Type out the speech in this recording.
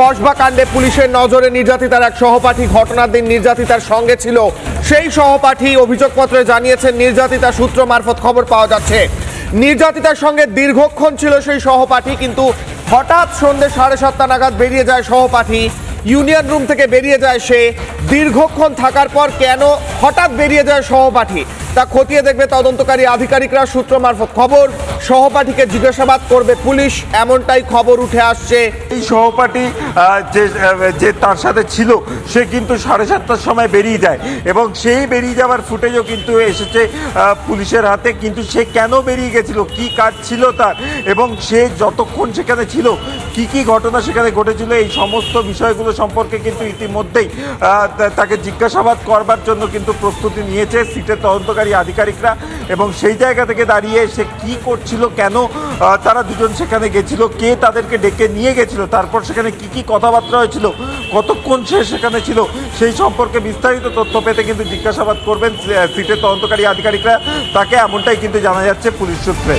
কসবা কাণ্ডে পুলিশের নজরে নির্যাতিতার এক সহপাঠী ঘটনার দিন নির্যাতিতার সঙ্গে ছিল। সেই সহপাঠী অভিযোগপত্রে জানিয়েছেন, নির্যাতিতা সূত্র মারফত খবর পাওয়া যাচ্ছে। নির্যাতিতার সঙ্গে দীর্ঘক্ষণ ছিল সেই সহপাঠী, কিন্তু হঠাৎ সন্ধ্যে সাড়ে সাতটা নাগাদ বেরিয়ে যায় সহপাঠী। ইউনিয়ন রুম থেকে বেরিয়ে যায় সে। দীর্ঘক্ষণ থাকার পর কেন হঠাৎ বেরিয়ে যায় সহপাঠী? তা খতিয়ে দেখবে তদন্তকারী আধিকারিকরা সূত্র মারফত খবর। সহপাঠীকে জিজ্ঞাসাবাদ করবে পুলিশ, এমনটাই খবর উঠে আসছে। এই সহপাঠী যে যে তার সাথে ছিল, সে কিন্তু সাড়ে সাতটার সময় বেরিয়ে যায় এবং সেই বেরিয়ে যাওয়ার ফুটেজও কিন্তু এসেছে পুলিশের হাতে। কিন্তু সে কেন বেরিয়ে গেছিল, কি কাজ ছিল তার এবং সে যতক্ষণ সেখানে ছিল কি কি ঘটনা সেখানে ঘটেছিল, এই সমস্ত বিষয়গুলো সম্পর্কে কিন্তু ইতিমধ্যেই তাকে জিজ্ঞাসাবাদ করবার জন্য কিন্তু প্রস্তুতি নিয়েছে সিটের তদন্তকারী আধিকারিকরা এবং সেই জায়গা থেকে দাঁড়িয়ে সে কি করছিল, কেন তারা দুজন সেখানে গেছিল, কে তাদেরকে ডেকে নিয়ে গেছিল, তারপর সেখানে কি কি কথাবার্তা হয়েছিল, কতক্ষণ সে সেখানে ছিল, সেই সম্পর্কে বিস্তারিত তথ্য পেতে কিন্তু জিজ্ঞাসাবাদ করবেন সিটের তদন্তকারী আধিকারিকরা। তাকে এমনটাই কিন্তু জানা যাচ্ছে পুলিশ সূত্রে।